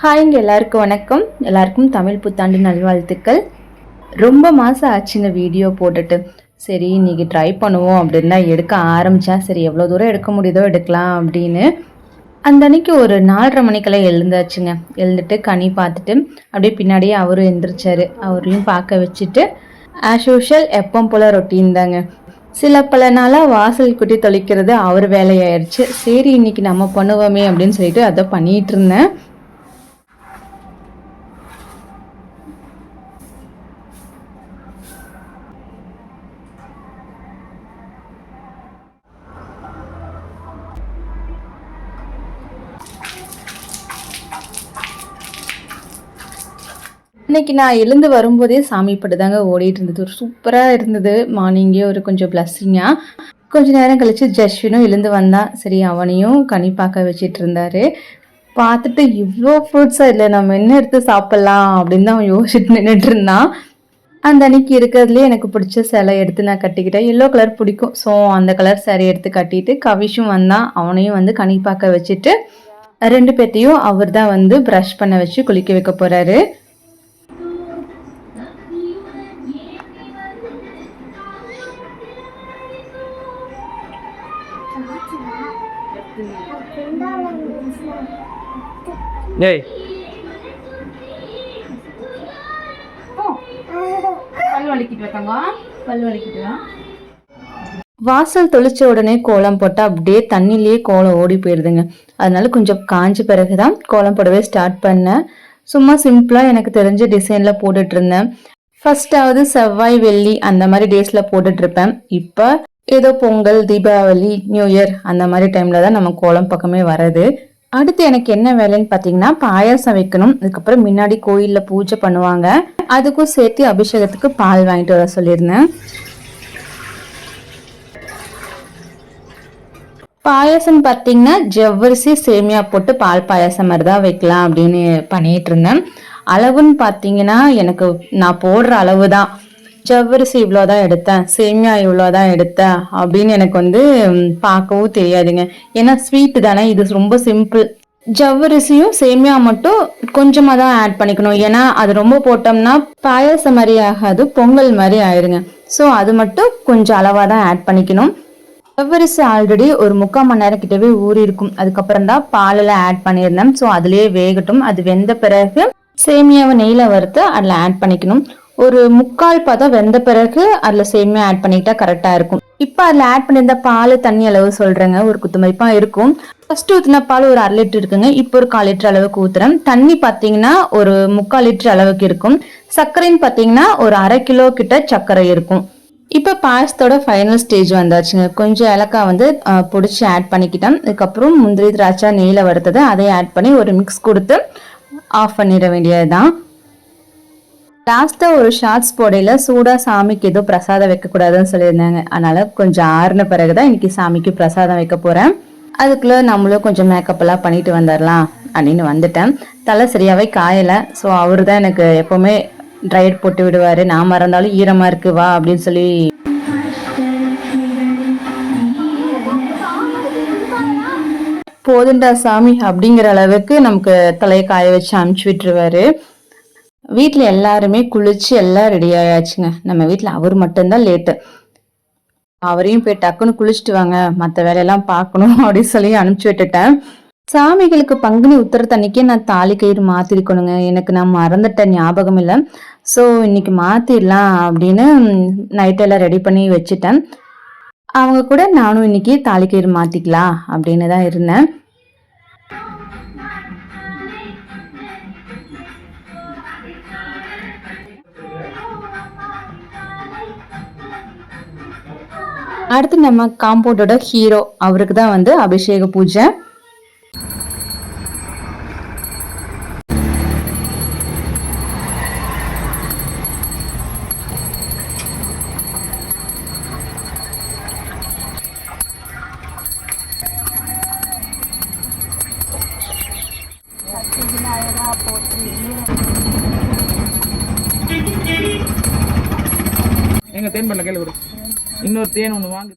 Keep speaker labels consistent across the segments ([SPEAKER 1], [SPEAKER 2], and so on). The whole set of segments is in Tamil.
[SPEAKER 1] ஹாய்ங்க எல்லாருக்கும் வணக்கம். எல்லாருக்கும் தமிழ் புத்தாண்டு நல்வாழ்த்துக்கள். ரொம்ப மாதம் ஆச்சுங்க வீடியோ போட்டுட்டு. சரி இன்னைக்கு ட்ரை பண்ணுவோம் அப்படின்னு தான் எடுக்க ஆரம்பித்தேன் சரி எவ்வளோ தூரம் எடுக்க முடியுதோ எடுக்கலாம் அப்படின்னு. அந்த அன்னைக்கு ஒரு நாலரை மணிக்கெல்லாம் எழுந்தாச்சுங்க. எழுந்துட்டு கனி பார்த்துட்டு அப்படியே பின்னாடியே அவரும் எழுந்திரிச்சாரு அவரையும் பார்க்க வச்சுட்டு ஆஸ் யூஷுவல் எப்போ போல் ரொட்டீன் தாங்க. சில பல நாளாக வாசல் குட்டி தொலைக்கிறது அவர் வேலையாயிருச்சு. சரி இன்னைக்கு நம்ம பண்ணுவோமே அப்படின்னு சொல்லிட்டு அதை பண்ணிட்டு இருந்தேன். இன்னைக்கு நான் எழுந்து வரும்போதே சாமி பட்டு தாங்க ஓடிட்டு இருந்தது. ஒரு சூப்பராக இருந்தது. மார்னிங்கே ஒரு கொஞ்சம் பிளஸ்ஸிங்காக கொஞ்ச நேரம் கழித்து ஜஸ்வினும் எழுந்து வந்தான் சரி அவனையும் கனி பார்க்க வச்சிட்டு இருந்தாரு. பார்த்துட்டு இவ்வளோ ஃப்ரூட்ஸாக இல்லை நம்ம என்ன எடுத்து சாப்பிட்லாம்? அப்படின்னு தான் அவன் யோசிச்சுட்டு நின்றுட்டு இருந்தான். அந்த அன்னைக்கு இருக்கிறதுலே எனக்கு பிடிச்ச சிலை எடுத்து நான் கட்டிக்கிட்டேன். எல்லோ கலர் பிடிக்கும். ஸோ அந்த கலர் saree எடுத்து கட்டிட்டு கவிஷும் வந்தான் அவனையும் வந்து கனி பார்க்க வச்சுட்டு ரெண்டு பேர்த்தையும் அவர் தான் வந்து ப்ரஷ் பண்ண வச்சு குளிக்க வைக்க போகிறாரு
[SPEAKER 2] ஏய்
[SPEAKER 1] வாசல் தொளிச்ச உடனே கோலம் போட்டால் அப்படியே தண்ணிலேயே கோலம் ஓடி போயிடுதுங்க அதனால கொஞ்சம் காஞ்ச பிறகு தான் கோலம் போடவே ஸ்டார்ட் பண்ணேன். சும்மா சிம்பிளாக எனக்கு தெரிஞ்ச டிசைனில் போட்டுட்டு இருந்தேன். ஃபர்ஸ்டாவது செவ்வாய் வெள்ளி அந்த மாதிரி டேஸில் போட்டுட்டு இருப்பேன். இப்போ ஏதோ பொங்கல் தீபாவளி நியூ இயர் அந்த மாதிரி டைமில் தான் நம்ம கோலம் பக்கமே வர்றது. அடுத்து எனக்கு என்ன வேலைன்னு பார்த்தீங்கன்னா பாயாசம் வைக்கணும். அதுக்கப்புறம் முன்னாடி கோயிலில் பூஜை பண்ணுவாங்க. அதுக்கும் சேர்த்து அபிஷேகத்துக்கு பால் வாங்கிட்டு வர சொல்லியிருந்தேன். பாயாசம் பார்த்தீங்கன்னா ஜவ்வரிசி சேமியா போட்டு பால் பாயாசம் மாதிரி தான் வைக்கலாம் அப்படின்னு பண்ணிட்டு இருந்தேன். அளவுன்னு பார்த்தீங்கன்னா எனக்கு நான் போடுற அளவு தான் ஜவ்வரிசி இவ்வளோ தான் எடுத்தேன் சேமியா இவ்வளோ தான் எடுத்தேன் அப்படின்னு எனக்கு வந்து பார்க்கவும் தெரியாதுங்க. ஏன்னா ஸ்வீட்டு தானே இது ரொம்ப சிம்பிள் ஜவ்வரிசியும் சேமியா மட்டும் கொஞ்சமாக தான் ஆட் பண்ணிக்கணும். ஏன்னா அது ரொம்ப போட்டோம்னா பாயாசம் மாதிரி ஆகாது பொங்கல் மாதிரி ஆயிருங்க. ஸோ அது மட்டும் கொஞ்சம் அளவாக தான் ஆட் பண்ணிக்கணும். ஜவ்வரிசி ஆல்ரெடி ஒரு முக்கால் மணி நேரம் கிட்டவே ஊறி இருக்கும். அதுக்கப்புறம் தான் பாலில் ஆட் பண்ணியிருந்தேன். ஸோ அதுலேயே வேகட்டும். அது வெந்த பிறகு சேமியாவை நெய்யில் வறுத்து அதில் ஆட் பண்ணிக்கணும். ஒரு முக்கால் பதம் வெந்த பிறகு அதில் சேமியா ஆட் பண்ணிக்கிட்டா கரெக்டாக இருக்கும். இப்போ அதில் ஆட் பண்ணியிருந்த பால் தண்ணி அளவு சொல்கிறேங்க ஒரு குத்துமதிப்பாக இருக்கும். ஃபர்ஸ்ட் ஊற்றின பால் ஒரு அரை லிட்டர் இருக்குங்க இப்போ ஒரு கால் லிட்டர் அளவுக்கு ஊற்றுறேன் தண்ணி பார்த்தீங்கன்னா ஒரு முக்கால் லிட்டர் அளவுக்கு இருக்கும். சர்க்கரைன்னு பார்த்தீங்கன்னா ஒரு அரை கிலோ கிட்ட சர்க்கரை இருக்கும். இப்போ பாயசத்தோட ஃபைனல் ஸ்டேஜ் வந்தாச்சுங்க. கொஞ்சம் ஏலக்காய் வந்து பிடிச்சி ஆட் பண்ணிக்கிட்டேன். அதுக்கப்புறம் முந்திரி திராட்சை நெய்யில் வறுத்தது அதை ஆட் பண்ணி ஒரு மிக்ஸ் கொடுத்து ஆஃப் பண்ணிட வேண்டியது தான் லாஸ்ட்டாக ஒரு ஷார்ட்ஸ் போடையில் சூடாக சாமிக்கு எதுவும் பிரசாதம் வைக்கக்கூடாதுன்னு சொல்லியிருந்தாங்க. அதனால் கொஞ்சம் ஆறுன பிறகு தான் இன்றைக்கி சாமிக்கு பிரசாதம் வைக்க போகிறேன் அதுக்குள்ளே நம்மளும் கொஞ்சம் மேக்கப் எல்லாம் பண்ணிட்டு வந்துடலாம் அப்படின்னு வந்துட்டேன். தலை சரியாகவே காயலை. ஸோ அவர் தான் எனக்கு எப்போவுமே ட்ரைட் போட்டு விடுவார். நான் மறந்தாலும் ஈரமாக இருக்கு வா அப்படின்னு சொல்லி போதுண்டா சாமி அப்படிங்கிற அளவுக்கு நமக்கு தலையை காய வச்சு அமுச்சு விட்டுருவாரு. வீட்டில் எல்லாருமே குளிச்சு எல்லாம் ரெடி ஆயாச்சுங்க. நம்ம வீட்டில் அவர் மட்டும்தான் லேட்டு அவரையும் போய் டக்குன்னு குளிச்சுட்டு வாங்க. மற்ற வேலையெல்லாம் பார்க்கணும் அப்படின்னு சொல்லி அனுப்பிச்சு விட்டுட்டேன். சாமிகளுக்கு பங்குனி உத்தரத்தன்னைக்கே நான் தாலி கயிறு மாத்திருக்கணுங்க. எனக்கு நான் மறந்துட்ட ஞாபகம் இல்லை. ஸோ இன்னைக்கு மாத்திடலாம் அப்படின்னு நைட்டெல்லாம் ரெடி பண்ணி வச்சுட்டேன். அவங்க கூட நானும் இன்னைக்கு தாலி கயிறு மாத்திக்கலாம் அப்படின்னு தான் இருந்தேன். அடுத்து நம்ம காம்பவுண்டோட ஹீரோ அவருக்கு தான் வந்து அபிஷேக பூஜை.
[SPEAKER 2] எங்க தேன் பண்ண கையில் இன்னொரு தேன் ஒன்று வாங்கு.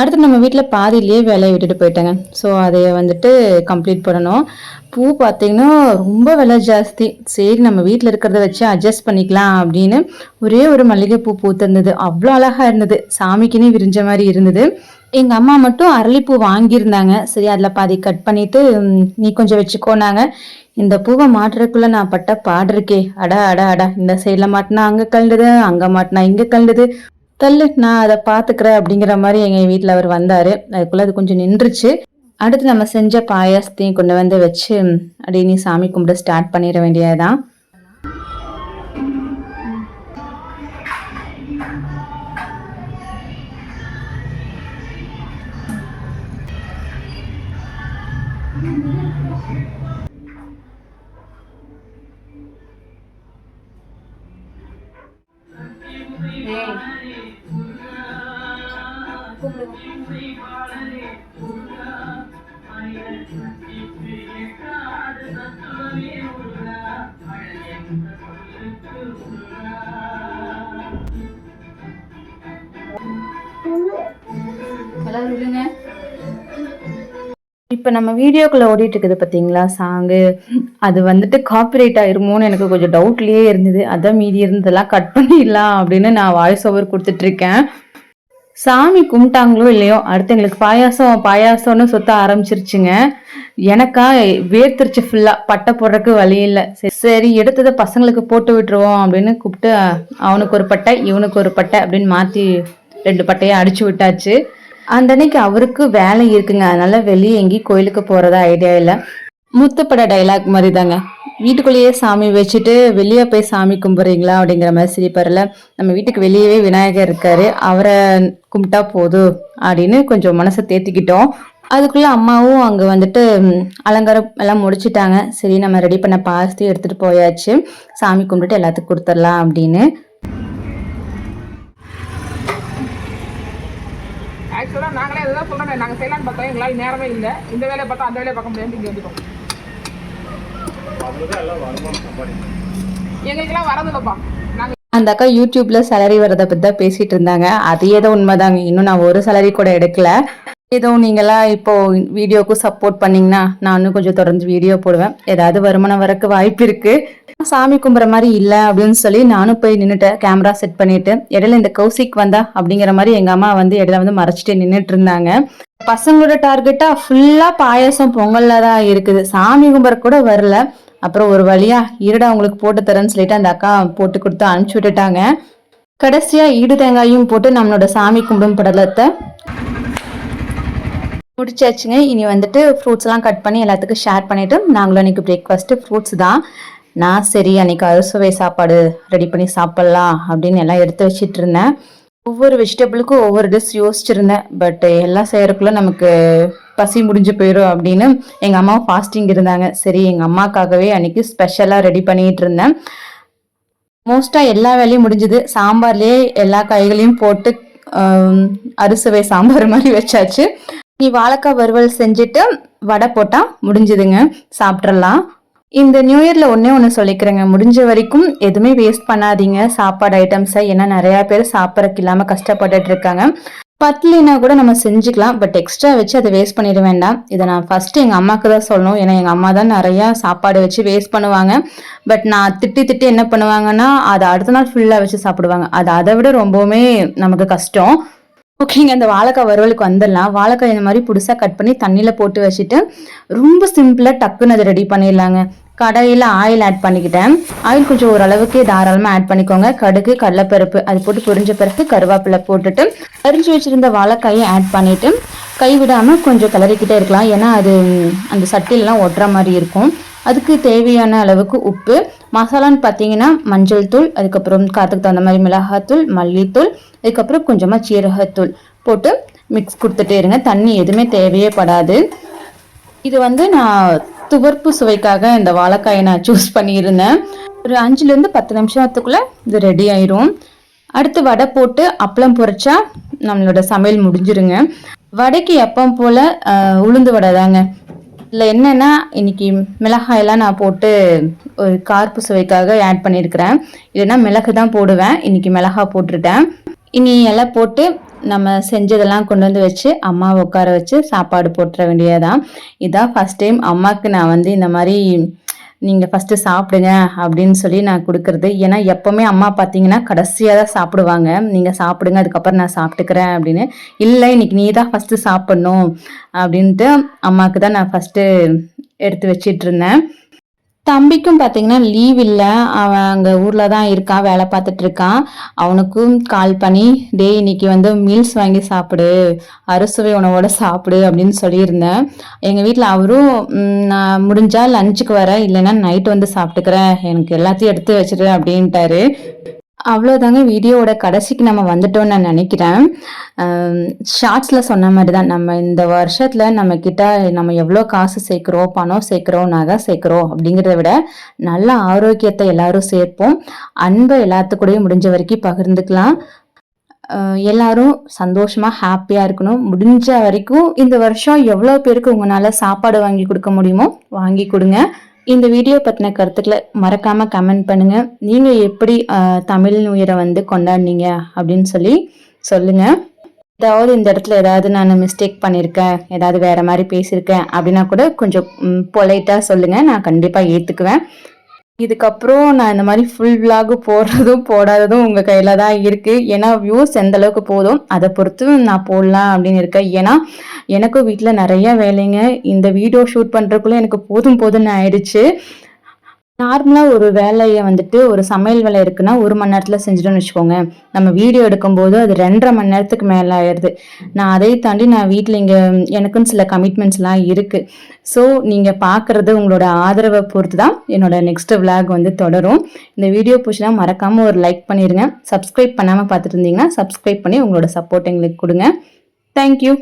[SPEAKER 1] அடுத்து நம்ம வீட்டில் பாதியிலேயே வேலையை விட்டுட்டு போயிட்டாங்க. ஸோ அதை வந்துட்டு கம்ப்ளீட் பண்ணணும். பூ பார்த்தீங்கன்னா ரொம்ப விலை ஜாஸ்தி. சரி நம்ம வீட்டில் இருக்கிறத வச்சு அட்ஜஸ்ட் பண்ணிக்கலாம் அப்படின்னு ஒரே ஒரு மல்லிகை பூ பூத்திருந்தது. அவ்வளோ அழகாக இருந்தது. சாமிக்குன்னே விரிஞ்ச மாதிரி இருந்தது. எங்கள் அம்மா மட்டும் அரளிப்பூ வாங்கியிருந்தாங்க. சரி அதில் பாதி கட் பண்ணிவிட்டு நீ கொஞ்சம் வச்சுக்கோனாங்க இந்த பூவை மாட்டுறதுக்குள்ள நான் பட்ட பாடு இருக்கே. அடா அடா இந்த சைடில் மாட்டினா அங்கே கழுடுது அங்கே மாட்டினா இங்கே கழுடுது தள்ளு நான் அதை பார்த்துக்கிறேன் அப்படிங்கிற மாதிரி எங்கள் வீட்டில் அவர் வந்தார். அதுக்குள்ளே அது கொஞ்சம் நின்றுச்சு. அடுத்து நம்ம செஞ்ச பாயாசத்தையும் கொண்டு வந்து வச்சு அப்படின்னு சாமி கும்பிட ஸ்டார்ட் பண்ணிட வேண்டியதுதான். இப்போ நம்ம வீடியோக்குள்ள ஓடிட்டு இருக்குது பார்த்தீங்களா சாங்கு அது வந்துட்டு காப்பிரைட் ஆயிருமோன்னு எனக்கு கொஞ்சம் டவுட்லயே இருந்தது. அதான் மீதி இருந்ததெல்லாம் கட் பண்ணிடலாம் அப்படின்னு நான் வாய்ஸ் ஓவர் கொடுத்துட்டு இருக்கேன். சாமி கும்பிட்டாங்களோ இல்லையோ அடுத்து எங்களுக்கு பாயாசம் பாயாசம்னு சொத்த ஆரம்பிச்சிருச்சுங்க. எனக்கா வேர்த்திருச்சு ஃபுல்லா பட்டை போடுறதுக்கு வழி இல்லை. சரி எடுத்ததை பசங்களுக்கு போட்டு விட்டுருவோம் அப்படின்னு கூப்பிட்டு அவனுக்கு ஒரு பட்டை இவனுக்கு ஒரு பட்டை அப்படின்னு மாற்றி ரெண்டு பட்டையை அடிச்சு விட்டாச்சு. அந்த அன்னைக்கு அவருக்கு வேலை இருக்குங்க. அதனால வெளியே எங்கேயும் கோயிலுக்கு போகிறதா ஐடியா இல்லை. முத்துப்பட டைலாக் மாதிரி தாங்க வீட்டுக்குள்ளேயே சாமி வச்சுட்டு வெளியே போய் சாமி கும்பிட்றீங்களா அப்படிங்கிற மாதிரி சிரிப்பார்ல நம்ம வீட்டுக்கு வெளியவே விநாயகர் இருக்காரு. அவரை கும்பிட்டா போதும் அப்படின்னு கொஞ்சம் மனசை தேத்திக்கிட்டோம். அதுக்குள்ள அம்மாவும் அங்க வந்துட்டு அலங்காரம் எல்லாம் முடிச்சிட்டாங்க. சரி நம்ம ரெடி பண்ண பாஸ்தி எடுத்துட்டு போயாச்சு. சாமி கும்பிட்டுட்டு எல்லாத்துக்கும் கொடுத்துடலாம் அப்படின்னு.
[SPEAKER 2] ஆக்சுவலாக நாங்களே அதுதான் சொல்கிறோம் நாங்கள் செய்யலாம்னு பார்த்தோம் எங்களால் நேரமே இல்லை. இந்த வேலையை பார்த்தா அந்த வேலையை பார்க்க முடியாது இங்கே வந்துட்டோம். எங்களுக்கெல்லாம் வரதில்லப்பா
[SPEAKER 1] அந்த அக்கா யூடியூப்ல சேலரி வரதை பத்தி தான் பேசிட்டு இருந்தாங்க. அது ஏதோ உண்மைதாங்க. இன்னும் நான் ஒரு சேலரி கூட எடுக்கல. ஏதோ நீங்களா இப்போ வீடியோக்கு சப்போர்ட் பண்ணீங்கன்னா நானும் கொஞ்சம் தொடர்ந்து வீடியோ போடுவேன். ஏதாவது வருமானம் வரக்கு வாய்ப்பு இருக்கு. சாமி கும்புற மாதிரி இல்ல அப்படின்னு சொல்லி நானும் போய் நின்னுட்டேன். கேமரா செட் பண்ணிட்டு இடையில இந்த கௌசிக் வந்தா அப்படிங்கிற மாதிரி எங்க அம்மா வந்து இடையில வந்து மறைச்சிட்டு நின்றுட்டு இருந்தாங்க. பசங்களோட டார்கெட்டா ஃபுல்லா பாயாசம் பொங்கல்ல தான் இருக்குது. சாமி கும்புற கூட வரல. அப்புறம் ஒரு வழியா இருடா உங்களுக்கு போட்டு தரேன்னு சொல்லிட்டு அந்த அக்கா போட்டு கொடுத்து அனுப்பிச்சி விட்டுட்டாங்க. கடைசியா ஈடு தேங்காயும் போட்டு நம்மளோட சாமி கும்பிடும் படலத்தை முடிச்சாச்சுங்க. இனி வந்துட்டு ஃப்ரூட்ஸ் எல்லாம் கட் பண்ணி எல்லாத்துக்கும் ஷேர் பண்ணிட்டு நாங்களும் அன்னைக்கு பிரேக்ஃபாஸ்ட் ஃப்ரூட்ஸ் தான். நான் சரி அன்னைக்கு அறுசுவை சாப்பாடு ரெடி பண்ணி சாப்பிடலாம் அப்படின்னு எல்லாம் எடுத்து வச்சிட்டு இருந்தேன். ஒவ்வொரு வெஜிடபிளுக்கும் ஒவ்வொரு டிஷ் யோசிச்சிருந்தேன். பட் எல்லாம் செய்யறதுக்குள்ள நமக்கு பசி முடிஞ்சு போயிடும் அப்படின்னு எங்கள் அம்மா ஃபாஸ்டிங் இருந்தாங்க. சரி எங்கள் அம்மாக்காகவே அன்னைக்கு ஸ்பெஷலாக ரெடி பண்ணிட்டு இருந்தேன். மோஸ்ட்டாக எல்லா வேலையும் முடிஞ்சது. சாம்பார்லேயே எல்லா காய்களையும் போட்டு அரிசுவை சாம்பார் மாதிரி வச்சாச்சு. நீ வாழைக்காய் வறுவல் செஞ்சுட்டு வடை போட்டால் முடிஞ்சுதுங்க. சாப்பிட்றலாம் இந்த நியூ இயரில் ஒன்றே ஒன்று சொல்லிக்கிறேங்க. முடிஞ்ச வரைக்கும் எதுவுமே வேஸ்ட் பண்ணாதீங்க. சாப்பாடு ஐட்டம்ஸை ஏன்னா நிறையா பேர் சாப்பிட்றதுக்கு இல்லாமல் கஷ்டப்பட்டுட்டு இருக்காங்க. பட்லினா கூட நம்ம செஞ்சுக்கலாம். பட் எக்ஸ்ட்ரா வச்சு அதை வேஸ்ட் பண்ணிட வேண்டாம். இதை நான் ஃபர்ஸ்ட் எங்க அம்மாவுக்கு தான் சொல்லணும். ஏன்னா எங்க அம்மா தான் நிறைய சாப்பாடு வச்சு வேஸ்ட் பண்ணுவாங்க. பட் நான் திட்டி திட்டி என்ன பண்ணுவாங்கன்னா அதை அடுத்த நாள் ஃபுல்லா வச்சு சாப்பிடுவாங்க. அது அதை விட ரொம்பவுமே நமக்கு கஷ்டம். ஓகேங்க இந்த வாழைக்காய் வறுவலுக்கு வந்துடலாம். வாழைக்காய் இந்த மாதிரி புதுசாக கட் பண்ணி தண்ணியில் போட்டு வச்சுட்டு ரொம்ப சிம்பிளாக டக்குன்னு அதை ரெடி பண்ணிடலாங்க. கடையில் ஆயில் ஆட் பண்ணிக்கிட்டேன். ஆயில் கொஞ்சம் ஓரளவுக்கு தாராளமாக ஆட் பண்ணிக்கோங்க. கடுகு கடலப்பருப்பு அது போட்டு பொரிஞ்ச பிறகு கருவேப்பிலை போட்டுட்டு அரிஞ்சு வச்சுருந்த வாழைக்காயை ஆட் பண்ணிவிட்டு கை விடாமல் கொஞ்சம் கிளறிக்கிட்டே இருக்கலாம். ஏன்னா அது அந்த சட்டிலெலாம் ஒட்டுற மாதிரி இருக்கும். அதுக்கு தேவையான அளவுக்கு உப்பு. மசாலான்னு பார்த்தீங்கன்னா மஞ்சள் தூள் அதுக்கப்புறம் காற்றுக்கு தகுந்த மாதிரி மிளகாத்தூள் மல்லித்தூள் அதுக்கப்புறம் கொஞ்சமாக சீரகத்தூள் போட்டு மிக்ஸ் கொடுத்துட்டே இருங்க. தண்ணி எதுவுமே தேவையே படாது. இது வந்து நான் துவர்ப்பு சுவைக்காக இந்த வாழைக்காயை நான் சூஸ் பண்ணியிருந்தேன். ஒரு அஞ்சுலேருந்து பத்து நிமிஷத்துக்குள்ளே இது ரெடி ஆயிரும். அடுத்து வடை போட்டு அப்பளம் பொறிச்சா நம்மளோட சமையல் முடிஞ்சிருங்க. வடைக்கு எப்பவும் போல் உளுந்து வடை தாங்க. இதில் என்னென்னா இன்றைக்கி மிளகாயெல்லாம் நான் போட்டு ஒரு கார்ப்பு சுவைக்காக ஆட் பண்ணியிருக்கிறேன். இல்லைன்னா மிளகு தான் போடுவேன். இன்றைக்கி மிளகாய் போட்டுருட்டேன் இனி எல்லாம் போட்டு நம்ம செஞ்சதெல்லாம் கொண்டு வந்து வச்சு அம்மாவை உட்கார வச்சு சாப்பாடு போட்டுற வேண்டியதான் இதான் ஃபஸ்ட் டைம் அம்மாவுக்கு நான் வந்து இந்த மாதிரி நீங்கள் ஃபஸ்ட்டு சாப்பிடுங்க அப்படின்னு சொல்லி நான் கொடுக்குறது. ஏன்னா எப்போவுமே அம்மா பார்த்தீங்கன்னா கடைசியாக தான் சாப்பிடுவாங்க. நீங்கள் சாப்பிடுங்க அதுக்கப்புறம் நான் சாப்பிட்டுக்கிறேன் அப்படின்னு. இல்லை இன்னைக்கு நீ தான் ஃபஸ்ட்டு சாப்பிட்ணும் அப்படின்ட்டு அம்மாவுக்கு தான் நான் ஃபஸ்ட்டு எடுத்து வச்சிட்டு இருந்தேன். தம்பிக்கும் பார்த்தீங்கன்னா லீவ் இல்லை. அவன் அங்கே ஊரில் தான் இருக்கான் வேலை பார்த்துட்டு இருக்கான். அவனுக்கும் கால் பண்ணி டே இன்னைக்கு வந்து மீல்ஸ் வாங்கி சாப்பிடு. அறுசுவை உணவோட சாப்பிடு அப்படின்னு சொல்லியிருந்தேன். எங்கள் வீட்டில் அவரும் நான் முடிஞ்சால் லஞ்சுக்கு வரேன். இல்லைன்னா நைட்டு வந்து சாப்பிட்டுக்கிறேன். எனக்கு எல்லாத்தையும் எடுத்து வச்சிரு அப்படின்ட்டாரு. அவ்வளோதாங்க வீடியோவோட கடைசிக்கு நம்ம வந்துட்டோம்னு நான் நினைக்கிறேன். ஷார்ட்ஸில் சொன்ன மாதிரி தான் நம்ம இந்த வருஷத்தில் நம்ம கிட்ட நம்ம எவ்வளோ காசு சேர்க்குறோம் பணம் சேர்க்குறோம் நகை சேர்க்குறோம் அப்படிங்கிறத விட நல்ல ஆரோக்கியத்தை எல்லாரும் சேர்ப்போம். அன்பை எல்லாத்துக்கூடையும் முடிஞ்ச வரைக்கும் பகிர்ந்துக்கலாம். எல்லாரும் சந்தோஷமாக ஹாப்பியாக இருக்கணும். முடிஞ்ச வரைக்கும் இந்த வருஷம் எவ்வளோ பேருக்கு உங்களால் சாப்பாடு வாங்கி கொடுக்க முடியுமோ வாங்கி கொடுங்க. இந்த வீடியோ பற்றின கருத்துக்களை மறக்காமல் கமெண்ட் பண்ணுங்கள் நீங்கள் எப்படி தமிழ் உயிரை வந்து கொண்டாடினீங்க அப்படின்னு சொல்லி சொல்லுங்கள் ஏதாவது இந்த இடத்துல ஏதாவது நான் மிஸ்டேக் பண்ணியிருக்கேன் ஏதாவது வேறு மாதிரி பேசியிருக்கேன் அப்படின்னா கூட கொஞ்சம் பொலைட்டாக சொல்லுங்கள் நான் கண்டிப்பாக ஏற்றுக்குவேன் இதுக்கப்புறம் நான் இந்த மாதிரி ஃபுல் vlog போடுறதும் போடாததும் உங்கள் கையில் தான் இருக்குது ஏன்னா வியூஸ் எந்த அளவுக்கு போதும் அதை பொறுத்து நான் போடலாம் அப்படின்னு இருக்கேன். ஏன்னா எனக்கும் வீட்டில் நிறைய வேலைங்க. இந்த வீடியோ ஷூட் பண்ணுறதுக்குள்ளே எனக்கு போதும் போதும்னு ஆயிடுச்சு. நார்மலாக ஒரு வேலையை வந்துட்டு ஒரு சமையல் வேலை இருக்குன்னா ஒரு மணி நேரத்தில் செஞ்சிட்டோம்னு வச்சுக்கோங்க. நம்ம வீடியோ எடுக்கும்போது அது ரெண்டரை மணி நேரத்துக்கு மேலே ஆயிடுது. நான் அதை தாண்டி நான் வீட்டில் இங்கே எனக்குன்னு சில கமிட்மெண்ட்ஸ்லாம் இருக்குது ஸோ நீங்கள் பார்க்குறது உங்களோட ஆதரவை பொறுத்து தான் என்னோட நெக்ஸ்ட் விளாக் வந்து தொடரும். இந்த வீடியோ பிடிச்சினா மறக்காமல் ஒரு லைக் பண்ணிடுங்க சப்ஸ்கிரைப் பண்ணாமல் பார்த்துட்டு இருந்தீங்கன்னா சப்ஸ்கிரைப் பண்ணி உங்களோட சப்போர்ட் எங்களுக்கு கொடுங்க. தேங்க்யூ